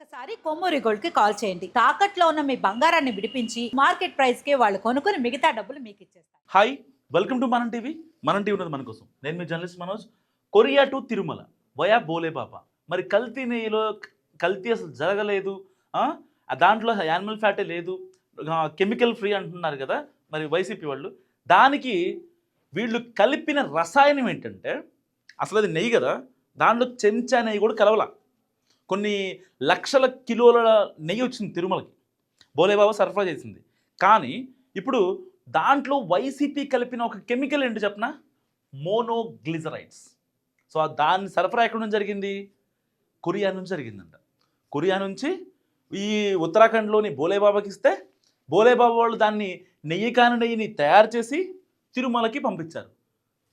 ఒక్కసారి కొమ్మూరి గోల్డ్కి కాల్ చేయండి. తాకట్లో ఉన్న మీ బంగారాన్ని విడిపించి మార్కెట్ ప్రైస్కి వాళ్ళు కొనుక్కుని మిగతా డబ్బులు మీకు ఇచ్చేస్తారు hi welcome to Manam TV Manam TV ఉన్నది మన కోసం. నేను మీ journalist Manoj. Korea to Tirumala. Via బోలే పాప. మరి కల్తీ నెయ్యిలో కల్తీ అసలు జరగలేదు. దాంట్లో యానిమల్ ఫ్యాటే లేదు. కెమికల్ ఫ్రీ అంటున్నారు కదా మరి వైసీపీ వాళ్ళు. దానికి వీళ్ళు కలిపిన రసాయనం ఏంటంటే అసలు అది నెయ్యి కదా దాంట్లో చెంచా నెయ్యి కూడా కలవల. కొన్ని లక్షల కిలోల నెయ్యి వచ్చింది తిరుమలకి. బోలేబాబా సరఫరా చేసింది. కానీ ఇప్పుడు దాంట్లో వైసీపీ కలిపిన ఒక కెమికల్ ఏంటి చెప్పిన? మోనోగ్లిజరైడ్స్. సో దాని దాన్ని సరఫరా ఎక్కడి నుంచి జరిగింది? కొరియా నుంచి జరిగిందంట. కొరియా నుంచి ఈ ఉత్తరాఖండ్లోని బోలేబాబాకి ఇస్తే బోలేబాబా వాళ్ళు దాన్ని నెయ్యి కాని నెయ్యిని తయారు చేసి తిరుమలకి పంపించారు.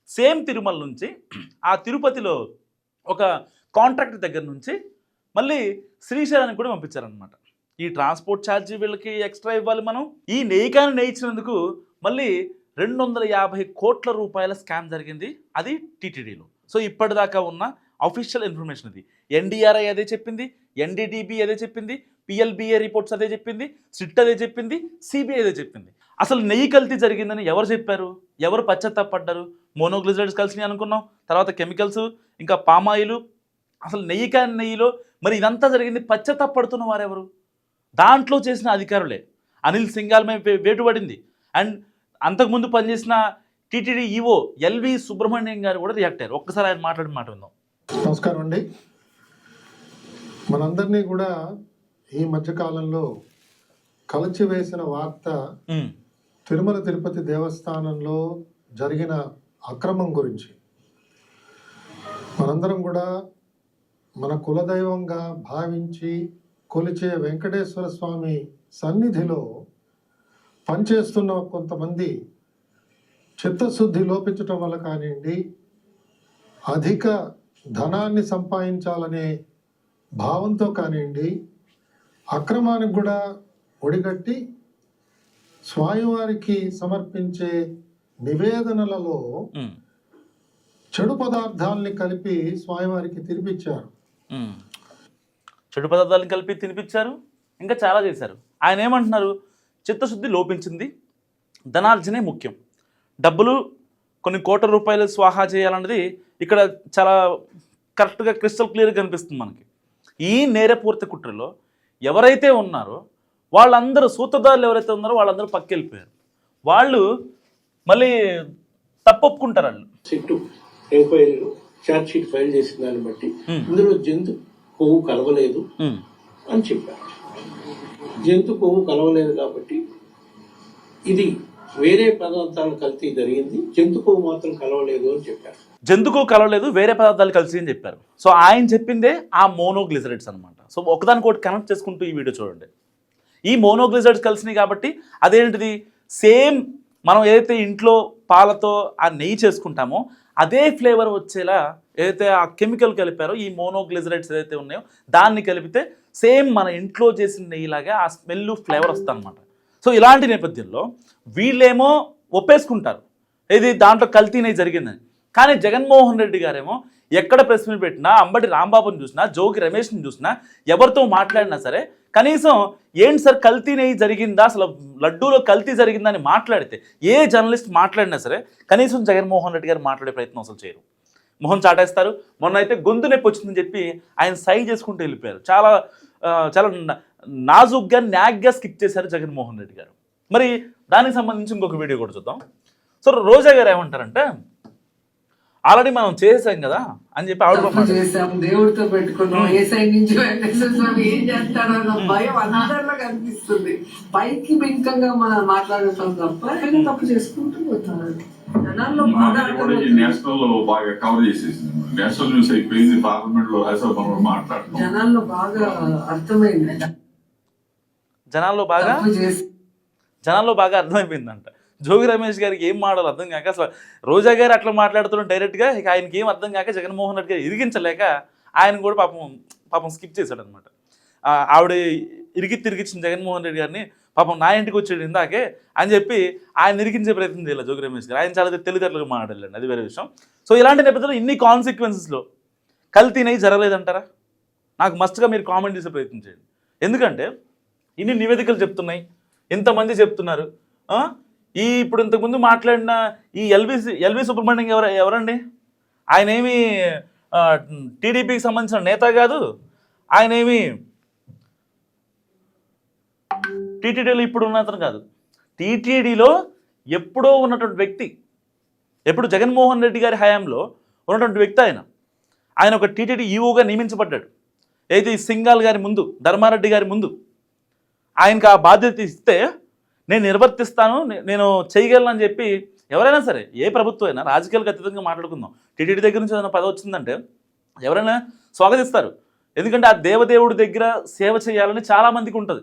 సేమ్ తిరుమల నుంచి ఆ తిరుపతిలో ఒక కాంట్రాక్ట్ దగ్గర నుంచి మళ్ళీ శ్రీశైలానికి కూడా పంపించారనమాట ఈ ట్రాన్స్పోర్ట్ ఛార్జీ వీళ్ళకి ఎక్స్ట్రా ఇవ్వాలి మనం. ఈ నెయ్యి నేయించినందుకు మళ్ళీ రెండు వందల యాభై కోట్ల రూపాయల స్కామ్ జరిగింది. అది టీటీడీలో. సో ఇప్పటిదాకా ఉన్న అఫీషియల్ ఇన్ఫర్మేషన్ ఇది. ఎన్డీఆర్ఐ అదే చెప్పింది ఎన్డీడీబీ అదే చెప్పింది పిఎల్బిఏ రిపోర్ట్స్ అదే చెప్పింది సిట్ అదే చెప్పింది సిబిఐ అదే చెప్పింది. అసలు నెయ్యి కల్తీ జరిగిందని ఎవరు చెప్పారు? ఎవరు పశ్చాత్తాపడ్డారు? మోనోగ్లిజైడ్స్ కలిసినాయి అనుకున్నాం. తర్వాత కెమికల్స్ ఇంకా పామాయిల్ అసలు నెయ్యి కాని నెయ్యిలో? మరి ఇదంతా జరిగింది పశ్చాత్తాపడుతున్న వారెవరు? దాంట్లో చేసిన అధికారులే. అనిల్ సింగాల్ మీద వే- వేటు పడింది. అండ్ అంతకుముందు పనిచేసిన టీటీడీ ఈవో ఎల్వి సుబ్రహ్మణ్యం గారు కూడా రియాక్ట్ అయ్యారు. ఒక్కసారి ఆయన మాట్లాడిన మాట విందాం. నమస్కారం అండి. మనందరినీ కూడా ఈ మధ్యకాలంలో కలిచివేసిన వార్త తిరుమల తిరుపతి దేవస్థానంలో జరిగిన అక్రమం గురించి మనందరం కూడా మన కులదైవంగా భావించి కొలిచే వెంకటేశ్వర స్వామి సన్నిధిలో పనిచేస్తున్న కొంతమంది చిత్తశుద్ధి లోపించటం వల్ల కానివ్వండి అధిక ధనాన్ని సంపాదించాలనే భావంతో కానివ్వండి అక్రమానికి కూడా ఒడిగట్టి స్వామివారికి సమర్పించే నివేదనలలో చెడు పదార్థాలని కలిపి స్వామివారికి తినిపించారు. చెడు పదార్థాలను కలిపి తినిపించారు ఇంకా చాలా చేశారు. ఆయన ఏమంటున్నారు? చిత్తశుద్ధి లోపించింది ధనార్జనే ముఖ్యం. డబ్బులు కొన్ని కోట్ల రూపాయలు స్వాహా చేయాలన్నది ఇక్కడ చాలా కరెక్ట్గా క్రిస్టల్ క్లియర్గా కనిపిస్తుంది మనకి. ఈ నేరపూర్తి కుట్రలో ఎవరైతే ఉన్నారో వాళ్ళందరూ సూత్రధారులు ఎవరైతే ఉన్నారో వాళ్ళందరూ పక్కెళ్ళిపోయారు. వాళ్ళు మళ్ళీ తప్పొప్పుకుంటారు వాళ్ళు. ఛార్జ్ షీట్ ఫైల్ చేసిన దాన్ని బట్టి Hmm. ఇందులో జంతు కొవ్వు కలవలేదు ఉమ్, అని చెప్పారు. జంతు కొవ్వు కలవలేదు కాబట్టి ఇది వేరే పదార్థాల కల్తీ జరిగింది జంతు కొవ్వు మాత్రం కలవలేదు అని చెప్పారు. జంతుకు కలవలేదు వేరే పదార్థాలు కలిసి అని చెప్పారు. సో ఆయన చెప్పిందే ఆ మోనోగ్లిజరైడ్స్ అనమాట సో ఒకదానికొకటి కనెక్ట్ చేసుకుంటూ ఈ వీడియో చూడండి. ఈ మోనోగ్లిజరైడ్స్ కలిసినాయి కాబట్టి అదేంటిది? సేమ్ మనం ఏదైతే ఇంట్లో పాలతో ఆ నెయ్యి చేసుకుంటామో అదే ఫ్లేవర్ వచ్చేలా ఏదైతే ఆ కెమికల్ కలిపారో ఈ మోనోగ్లిజరైడ్స్ ఏదైతే ఉన్నాయో దాన్ని కలిపితే సేమ్ మన ఇంట్లో చేసిన నెయ్యిలాగా ఆ స్మెల్ ఫ్లేవర్ వస్తుంది సో ఇలాంటి నేపథ్యంలో వీళ్ళేమో ఒప్పేసుకుంటారు. ఇది దాంట్లో కల్తీ జరిగిందని. కానీ జగన్మోహన్ రెడ్డి గారేమో ఎక్కడ ప్రెస్ మీట్ పెట్టినా అంబటి రాంబాబుని చూసినా జోగి రమేష్ని చూసినా ఎవరితో మాట్లాడినా సరే కనీసం ఏంటి సార్ కల్తీ నెయ్యి జరిగిందా? అసలు లడ్డూలో కల్తీ జరిగిందని మాట్లాడితే ఏ జర్నలిస్ట్ మాట్లాడినా సరే కనీసం జగన్మోహన్ రెడ్డి గారు మాట్లాడే ప్రయత్నం అసలు చేయరు. మొహం చాటేస్తారు. మొన్న అయితే గొంతు నొప్పి వచ్చిందని చెప్పి ఆయన సై చేసుకుంటూ వెళ్ళిపోయారు. చాలా చాలా నాజుగ్గా న్యాగ్గా స్కిప్ చేశారు జగన్మోహన్ రెడ్డి గారు. మరి దానికి సంబంధించి ఇంకొక వీడియో కూడా చూద్దాం. సో రోజా గారు ఏమంటారంటే ఆల్రెడీ మనం చేసాం కదా అని చెప్పి ఆవిడ. చేసాం దేవుడితో పెట్టుకున్నాం ఏ సైడ్ నుంచి వెంకటేశ్వర స్వామి ఏం చేస్తారన్న భయం అందరిలో కనిపిస్తుంది. పైకి బింకంగా మనం మాట్లాడుతాం తప్ప కానీ తప్పు చేసుకుంటూ జనాల్లో బాగా నేషనల్ కవర్ చేసేసింది. నేషనల్ న్యూస్ అయిపోయింది పార్లమెంట్లో హైసభ మనం మాట్లాడుతున్నాం జనాల్లో బాగా అర్థమైంది. జనాల్లో బాగా జనాల్లో బాగా అర్థమైపోయిందంట. జోగి రమేష్ గారికి ఏం మాడాలో అర్థం కాక అసలు రోజా గారు అట్లా మాట్లాడుతున్న డైరెక్ట్గా ఇక ఆయనకి ఏం అర్థం కాక జగన్మోహన్ రెడ్డి గారు ఇరిగించలేక ఆయన కూడా పాపం పాపం స్కిప్ చేశాడు అనమాట ఆవిడ ఇరిగి తిరిగిచ్చిన జగన్మోహన్ రెడ్డి గారిని పాపం నా ఇంటికి వచ్చాడు ఇందాకే అని చెప్పి ఆయన ఇరికించే ప్రయత్నం చేయాలి జోగి రమేష్ గారు. ఆయన చాలా తెలివితేటలుగా మాట్లాడలేండి అది వేరే విషయం. సో ఇలాంటి నేపథ్యంలో ఇన్ని కాన్సిక్వెన్సెస్లో కల్తీనవి జరగలేదంటారా? నాకు మస్ట్గా మీరు కామెంట్ చేసే ప్రయత్నం చేయండి. ఎందుకంటే ఇన్ని నివేదికలు చెప్తున్నాయి ఎంతమంది చెప్తున్నారు ఈ ఇప్పుడు ఇంతకుముందు మాట్లాడిన ఈ ఎల్వి ఎల్వి సుబ్రహ్మణ్యం ఎవరు ఎవరండి? ఆయన ఏమి టీడీపీకి సంబంధించిన నేత కాదు. ఆయన ఏమి టీటీడీలో ఇప్పుడు ఉన్న అతను కాదు. టీటీడీలో ఎప్పుడో ఉన్నటువంటి వ్యక్తి ఎప్పుడు జగన్మోహన్ రెడ్డి గారి హయాంలో ఉన్నటువంటి వ్యక్తి ఆయన. ఆయన ఒక టీటీడీ ఈఓగా నియమించబడ్డాడు. అయితే ఈ సింగాల్ గారి ముందు ధర్మారెడ్డి గారి ముందు. ఆయనకు ఆ బాధ్యత ఇస్తే నేను నిర్వర్తిస్తాను నేను చేయగలను అని చెప్పి ఎవరైనా సరే ఏ ప్రభుత్వం అయినా రాజకీయాలకు అతీతంగా మాట్లాడుకుందాం. టీటీడీ దగ్గర నుంచి ఏదైనా పదవి వచ్చిందంటే ఎవరైనా స్వాగతిస్తారు. ఎందుకంటే ఆ దేవదేవుడి దగ్గర సేవ చేయాలని చాలామందికి ఉంటుంది.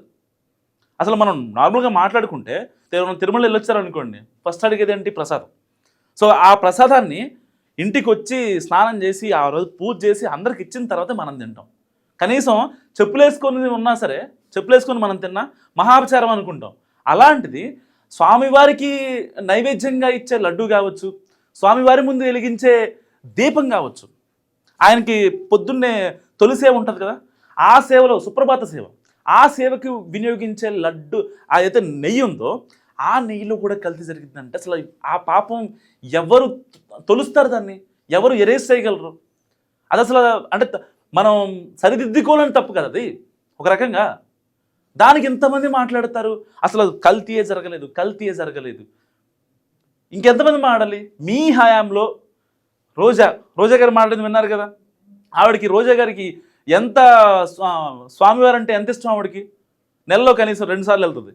అసలు మనం నార్మల్గా మాట్లాడుకుంటే తిరు- తిరుమల వెళ్ళొచ్చారనుకోండి ఫస్ట్ అడిగేది ఏంటి? ప్రసాదం. సో ఆ ప్రసాదాన్ని ఇంటికి వచ్చి స్నానం చేసి ఆ రోజు పూజ చేసి అందరికి ఇచ్చిన తర్వాత మనం తింటాం. కనీసం చెప్పులు వేసుకొని ఉన్నా సరే చెప్పులు వేసుకొని మనం తిన్నా మహాపచారం అనుకుంటాం. అలాంటిది స్వామివారికి నైవేద్యంగా ఇచ్చే లడ్డు కావచ్చు స్వామివారి ముందు వెలిగించే దీపం కావచ్చు. ఆయనకి పొద్దున్నే తొలి సేవ ఉంటుంది కదా ఆ సేవలో సుప్రభాత సేవ ఆ సేవకి వినియోగించే లడ్డు అదైతే నెయ్యి ఉందో ఆ నెయ్యిలో కూడా కల్తీ జరిగిందంటే. అసలు ఆ పాపం ఎవరు తొలుస్తారు దాన్ని? ఎవరు ఎరేస్ చేయగలరు? అది అసలు అంటే మనం సరిదిద్దుకోవాలని తప్పు కదా అది. ఒక రకంగా దానికి ఎంతమంది మాట్లాడతారు? అసలు కల్తీయే జరగలేదు కల్తీయే జరగలేదు. ఇంకెంతమంది మాట్లాడాలి? మీ హయాంలో రోజా రోజా గారు మాట్లాడింది విన్నారు కదా? ఆవిడకి రోజా గారికి ఎంత స్వా స్వామివారు అంటే ఎంత ఇష్టం ఆవిడకి? నెలలో కనీసం రెండు సార్లు వెళ్తుంది.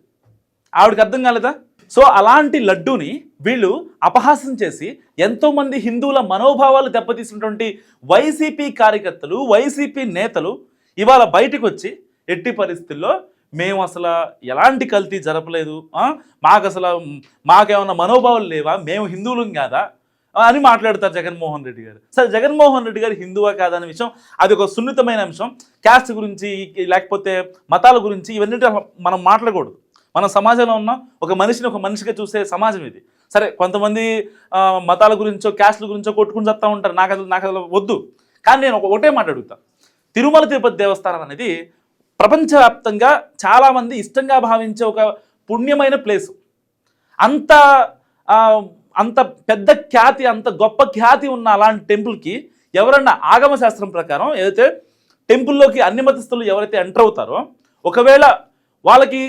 ఆవిడకి అర్థం కాలేదా? సో అలాంటి లడ్డూని వీళ్ళు అపహాసం చేసి ఎంతోమంది హిందువుల మనోభావాలు దెబ్బతీసినటువంటి వైసీపీ కార్యకర్తలు వైసీపీ నేతలు ఇవాళ బయటకు వచ్చి ఎట్టి పరిస్థితుల్లో మేము అసలు ఎలాంటి కల్తీ జరపలేదు మాకు అసలు మాకేమన్నా మనోభావాలు లేవా? మేము హిందువులం కాదా? అని మాట్లాడతారు జగన్మోహన్ రెడ్డి గారు. సరే జగన్మోహన్ రెడ్డి గారు హిందువా కాదనే విషయం అది ఒక సున్నితమైన అంశం. క్యాస్ట్ గురించి లేకపోతే మతాల గురించి ఇవన్నీ మనం మాట్లాడకూడదు. మన సమాజంలో ఉన్న ఒక మనిషిని ఒక మనిషిగా చూసే సమాజం ఇది. సరే కొంతమంది మతాల గురించో క్యాస్ట్ల గురించో కొట్టుకుని చెప్తా ఉంటారు. నాకు అసలు నాకు అసలు వద్దు. కానీ నేను ఒక ఒకటే మాట అడుగుతా. తిరుమల తిరుపతి దేవస్థానం అనేది ప్రపంచవ్యాప్తంగా చాలామంది ఇష్టంగా భావించే ఒక పుణ్యమైన ప్లేస్ అంత అంత పెద్ద ఖ్యాతి అంత గొప్ప ఖ్యాతి ఉన్న అలాంటి టెంపుల్కి ఎవరన్నా ఆగమ శాస్త్రం ప్రకారం ఏదైతే టెంపుల్లోకి అన్ని మతస్థులు ఎవరైతే ఎంటర్ అవుతారో ఒకవేళ వాళ్ళకి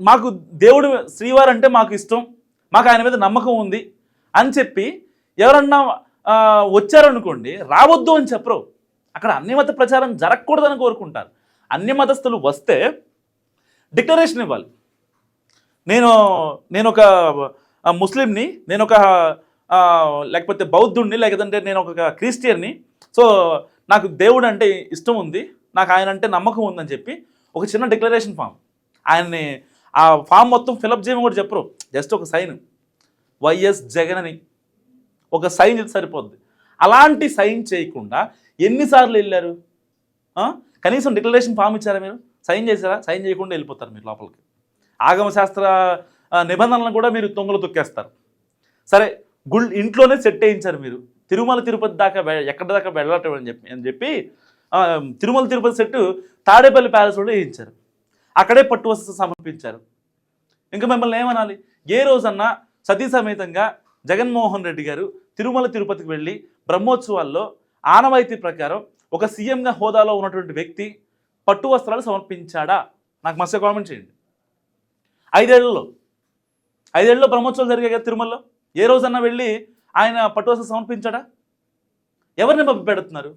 మాకు దేవుడు శ్రీవారు అంటే మాకు ఇష్టం మాకు ఆయన మీద నమ్మకం ఉంది అని చెప్పి ఎవరన్నా వచ్చారనుకోండి రావద్దు అని చెప్పరు. అక్కడ అన్ని మత ప్రచారం జరగకూడదని కోరుకుంటారు. అన్ని మతస్థులు వస్తే డిక్లరేషన్ ఇవ్వాలి. నేను నేను ఒక ముస్లింని నేను ఒక లేకపోతే బౌద్ధుడిని లేకపోతే నేను ఒక క్రిస్టియన్ని సో నాకు దేవుడు అంటే ఇష్టం ఉంది నాకు ఆయన అంటే నమ్మకం ఉందని చెప్పి ఒక చిన్న డిక్లరేషన్ ఫామ్. ఆయన్ని ఆ ఫామ్ మొత్తం ఫిలప్ చేయమని కూడా చెప్పరు జస్ట్ ఒక సైన్. వైఎస్ జగన్ అని ఒక సైన్ ఇది సరిపోద్ది. అలాంటి సైన్ చేయకుండా ఎన్నిసార్లు వెళ్ళారు? కనీసం డిక్లరేషన్ ఫామ్ ఇచ్చారా మీరు? సైన్ చేశారా? సైన్ చేయకుండా వెళ్ళిపోతారు మీరు లోపలికి. ఆగమశాస్త్ర నిబంధనలను కూడా మీరు తొంగలు తొక్కేస్తారు. సరే గుల్ ఇంట్లోనే సెట్ వేయించారు మీరు. తిరుమల తిరుపతి దాకా ఎక్కడి దాకా వెళ్ళటం అని చెప్పి అని చెప్పి తిరుమల తిరుపతి సెట్ తాడేపల్లి ప్యాలెస్ కూడా వేయించారు. అక్కడే పట్టు వస్త్రం సమర్పించారు. ఇంకా మిమ్మల్ని ఏమనాలి? ఏ రోజన్నా సతీ సమేతంగా జగన్మోహన్ రెడ్డి గారు తిరుమల తిరుపతికి వెళ్ళి బ్రహ్మోత్సవాల్లో ఆనవాయితీ ప్రకారం ఒక సీఎంగా హోదాలో ఉన్నటువంటి వ్యక్తి పట్టు వస్త్రాలు సమర్పించాడా? నాకు మస్తు కామెంట్ చేయండి. ఐదేళ్ళలో ఐదేళ్ళలో బ్రహ్మోత్సవాలు జరిగాయి కదా తిరుమలలో? ఏ రోజన్నా వెళ్ళి ఆయన పట్టు వస్త్రం సమర్పించాడా? ఎవరిని మభ్యపెడుతున్నారు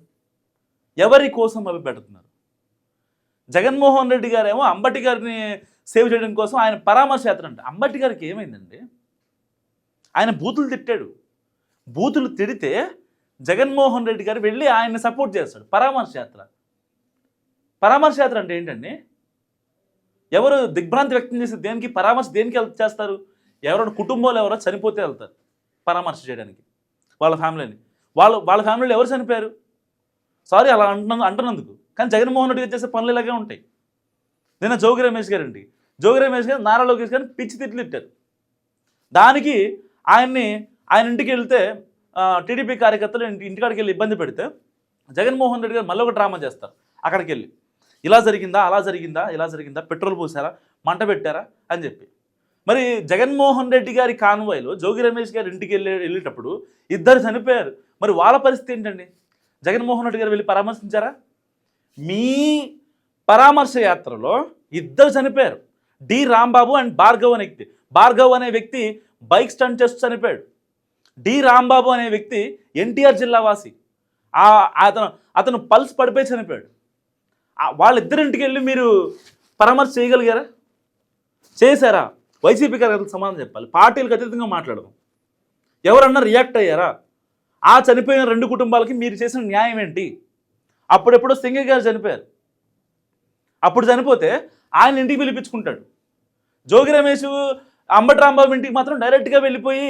ఎవరి కోసం మభ్యపెడుతున్నారు జగన్మోహన్ రెడ్డి గారేమో అంబటి గారిని సేవ్ చేయడం కోసం ఆయన పరామర్శ యాత్ర అంట. అంబటి గారికి ఏమైందండి ఆయన బూతులు తిట్టాడు. బూతులు తిడితే జగన్మోహన్ రెడ్డి గారు వెళ్ళి ఆయన్ని సపోర్ట్ చేస్తాడు. పరామర్శ యాత్ర. పరామర్శ యాత్ర అంటే ఏంటండి? ఎవరు దిగ్భ్రాంతి వ్యక్తం చేసి దేనికి పరామర్శ దేనికి చేస్తారు? ఎవరో కుటుంబాలు ఎవరో చనిపోతే వెళ్తారు పరామర్శ చేయడానికి. వాళ్ళ ఫ్యామిలీని. వాళ్ళ వాళ్ళ ఫ్యామిలీలో ఎవరు చనిపోయారు? సారీ అలా అంటున్న అంటున్నందుకు. కానీ జగన్మోహన్ రెడ్డి గారు చేసే పనులు ఇలాగే ఉంటాయి. నిన్న జోగి రమేష్ గారండి జోగి రమేష్ గారు నారా లోకేష్ గారిని పిచ్చి తిట్లు తిట్టారు. దానికి ఆయన్ని ఆయన ఇంటికి వెళ్తే టీడీపీ కార్యకర్తలు ఇంటికాడికి వెళ్ళి ఇబ్బంది పెడితే జగన్మోహన్ రెడ్డి గారు మళ్ళీ ఒక డ్రామా చేస్తారు. అక్కడికి వెళ్ళి. ఇలా జరిగిందా అలా జరిగిందా ఇలా జరిగిందా పెట్రోల్ పోసారా మంట పెట్టారా అని చెప్పి. మరి జగన్మోహన్ రెడ్డి గారి కాన్వాయ్లో జోగి రమేష్ గారి ఇంటికి వెళ్ళే వెళ్ళేటప్పుడు ఇద్దరు చనిపోయారు. మరి వాళ్ళ పరిస్థితి ఏంటండి? జగన్మోహన్ రెడ్డి గారు వెళ్ళి పరామర్శించారా? మీ పరామర్శ యాత్రలో ఇద్దరు చనిపోయారు. డి. రాంబాబు అండ్ భార్గవ్ అనే వ్యక్తి. భార్గవ్ అనే వ్యక్తి బైక్ స్టంట్ చేస్తూ చనిపోయాడు. డి రాంబాబు అనే వ్యక్తి ఎన్టీఆర్ జిల్లా వాసి. అతను అతను పల్స్ పడిపోయి చనిపోయాడు. వాళ్ళిద్దరింటికి వెళ్ళి మీరు పరామర్శ చేయగలిగారా? చేశారా? వైసీపీ గారికి సమాధానం చెప్పాలి. పార్టీలకు అతీతంగా మాట్లాడదాం. ఎవరన్నా రియాక్ట్ అయ్యారా? ఆ చనిపోయిన రెండు కుటుంబాలకి మీరు చేసిన న్యాయం ఏంటి? అప్పుడెప్పుడో సింగయ్య గారు చనిపోయారు. అప్పుడు చనిపోతే ఆయన ఇంటికి పిలిపించుకుంటాడు. జోగి రమేష్ అంబటి రాంబాబు ఇంటికి మాత్రం డైరెక్ట్గా వెళ్ళిపోయి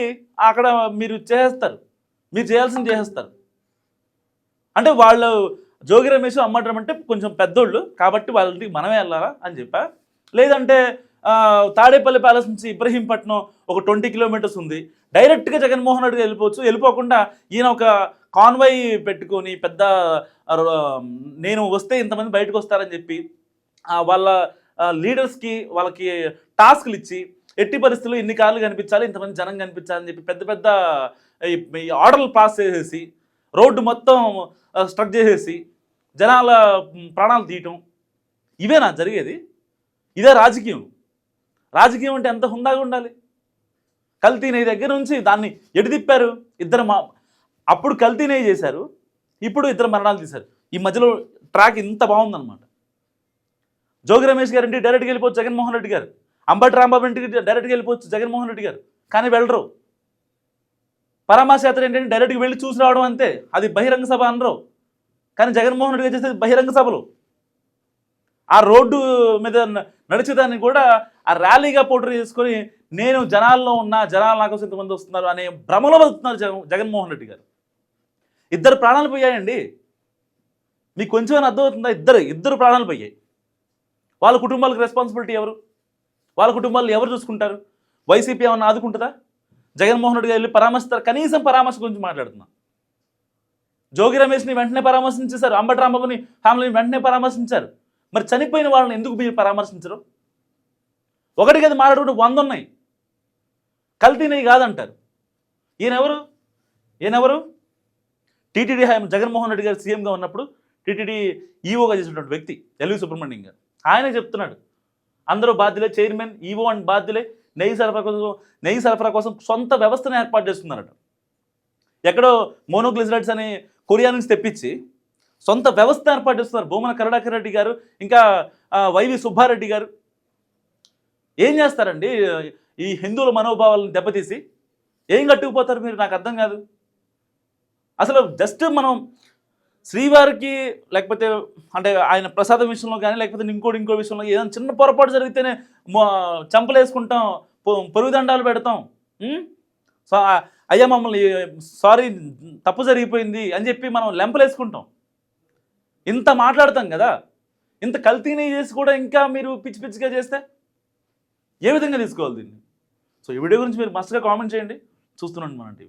అక్కడ మీరు చేసేస్తారు. మీరు చేయాల్సింది చేసేస్తారు. అంటే వాళ్ళు జోగి రమేష్ అమ్మటం అంటే కొంచెం పెద్దోళ్ళు కాబట్టి వాళ్ళకి మనమే వెళ్ళాలా అని చెప్పా. లేదంటే తాడేపల్లి ప్యాలెస్ నుంచి ఇబ్రహీంపట్నం ఒక ట్వంటీ కిలోమీటర్స్ ఉంది. డైరెక్ట్గా జగన్మోహన్ రెడ్డి వెళ్ళిపోవచ్చు. వెళ్ళిపోకుండా ఈయన ఒక కాన్వాయ్ పెట్టుకొని పెద్ద నేను వస్తే ఇంతమంది బయటకు వస్తారని చెప్పి వాళ్ళ లీడర్స్కి వాళ్ళకి టాస్క్లు ఇచ్చి ఎట్టి పరిస్థితుల్లో ఇన్ని కార్లు కనిపించాలి ఇంతమంది జనం కనిపించాలని చెప్పి పెద్ద పెద్ద ఈ- ఆర్డర్లు పాస్ చేసేసి రోడ్డు మొత్తం స్ట్రక్ చేసేసి జనాల ప్రాణాలు తీయటం ఇవేనా జరిగేది? ఇదే రాజకీయం. రాజకీయం అంటే ఎంత హుందాగా ఉండాలి? కల్తీనయ్య దగ్గర నుంచి దాన్ని ఎటుదిప్పారు ఇద్దరు మా అప్పుడు కల్తీనయ్య చేశారు ఇప్పుడు ఇద్దరు మరణాలు తీశారు. ఈ మధ్యలో ట్రాక్ ఇంత బాగుందన్నమాట. జోగి రమేష్ గారు ఇంటికి డైరెక్ట్గా వెళ్ళిపోవచ్చు జగన్మోహన్ రెడ్డి గారు. అంబటి రాంబాబు ఇంటికి డైరెక్ట్గా వెళ్ళిపోవచ్చు జగన్మోహన్ రెడ్డి గారు. కానీ వెళ్ళరు. పరామర్శ ఏంటంటే డైరెక్ట్గా వెళ్ళి చూసి రావడం అంతే. అది బహిరంగ సభ అనరు. కానీ జగన్మోహన్ రెడ్డి గారు చేసేది బహిరంగ సభలు. ఆ రోడ్డు మీద న- నడిచేదాన్ని కూడా ఆ ర్యాలీగా పోటీ చేసుకొని నేను జనాల్లో ఉన్నా జనాలు నా ఇంతమంది వస్తున్నారు అనే భ్రమలో బతుకుతున్నారు జగన్ జగన్మోహన్ రెడ్డి గారు. ఇద్దరు ప్రాణాలు పోయాయండి. మీకు కొంచెం అర్థమవుతుందా? ఇద్దరు ఇద్దరు ప్రాణాలు పోయాయి. వాళ్ళ కుటుంబాలకు రెస్పాన్సిబిలిటీ ఎవరు? వాళ్ళ కుటుంబాలు ఎవరు చూసుకుంటారు? వైసీపీ ఏమన్నా ఆదుకుంటుందా? జగన్మోహన్ రెడ్డి గారు వెళ్ళి పరామర్శిస్తారు. కనీసం పరామర్శ గురించి మాట్లాడుతున్నాం. జోగి రమేష్ని వెంటనే పరామర్శించేశారు. అంబటి రాంబాబుని ఫ్యామిలీని వెంటనే పరామర్శించారు. మరి చనిపోయిన వాళ్ళని ఎందుకు మీరు పరామర్శించరు? ఒకటి కదా మాట్లాడుకుంటే వంద ఉన్నాయి కల్తీనవి కాదంటారు. ఈయనెవరు? ఈయనెవరు? టీటీడీ హయాం జగన్మోహన్ రెడ్డి గారు సీఎంగా ఉన్నప్పుడు టీటీడీ ఈఓగా చేసినటువంటి వ్యక్తి ఎల్వి సుబ్రహ్మణ్యం గారు. ఆయనే చెప్తున్నాడు. అందరూ బాధ్యులే చైర్మన్ ఈవో అండ్ బాధ్యులే నెయ్యి సరఫరా కోసం నెయ్యి సరఫరా కోసం సొంత వ్యవస్థను ఏర్పాటు చేస్తున్నారట. ఎక్కడో మోనోగ్లిజరైడ్స్ అని కొరియా నుంచి తెప్పించి సొంత వ్యవస్థ ఏర్పాటు చేస్తున్నారు. భూమన కరుణాకర్ రెడ్డి గారు ఇంకా వైవి సుబ్బారెడ్డి గారు. ఏం చేస్తారండి? ఈ హిందువుల మనోభావాలను దెబ్బతీసి ఏం కట్టుకుపోతారు మీరు? నాకు అర్థం కాదు. అసలు జస్ట్ మనం శ్రీవారికి లేకపోతే అంటే ఆయన ప్రసాదం విషయంలో కానీ లేకపోతే ఇంకోటి ఇంకో విషయంలో ఏదైనా చిన్న పొరపాటు జరిగితేనే చంపలేసుకుంటాం వేసుకుంటాం పొరుగుదండాలు పెడతాం. సో అయ్యా మమ్మల్ని సారీ తప్పు జరిగిపోయింది అని చెప్పి మనం లెంపలేసుకుంటాం. ఇంత మాట్లాడతాం కదా? ఇంత కల్తీని చేసి కూడా ఇంకా మీరు పిచ్చి పిచ్చిగా చేస్తే ఏ విధంగా తీసుకోవాలి దీన్ని? సో ఈ వీడియో గురించి మీరు మస్తుగా కామెంట్ చేయండి. చూస్తున్నాండి మన టీవీ.